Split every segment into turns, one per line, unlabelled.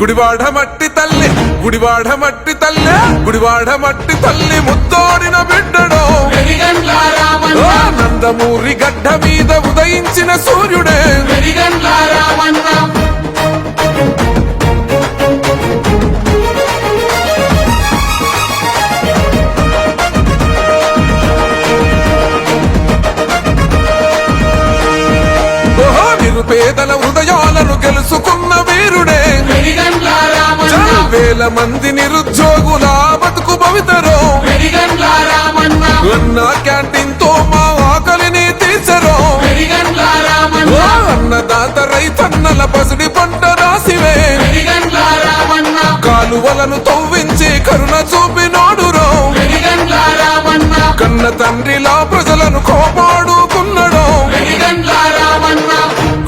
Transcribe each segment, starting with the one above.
గుడివాడ మట్టి తల్లి గుడివాడ మట్టి తల్లి గుడివాడ మట్టి తల్లి ముత్తోడిన బిడ్డడో. నందమూరి గడ్డ మీద ఉదయించిన సూర్యుడే. నిరుపేదల హృదయాలను గెలుచుకున్న వీరుడే. వేల మంది నిరుద్యోగుల బతుకు భవితరో అన్న క్యాంటీన్తో మా ఆకలిని తీర్చరో. అన్నదాత రైతన్నల పసిడి పంట రాసివే. కాలువలను తవ్వించి కరుణ చూపినోడురో కన్న తండ్రిలా ప్రజలను
కోపాడు.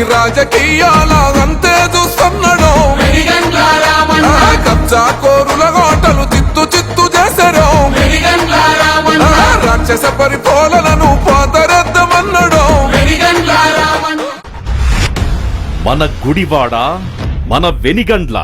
ఇవి రాజకీయాల అంతే చూస్తున్నాడు. కబ్జా కోరుల హోటలు చిత్తు చిత్తు చేశారు. రాక్షస పరిపాలనను పాతరద్దమన్నాడో.
మన గుడివాడ మన వెనిగండ్ల.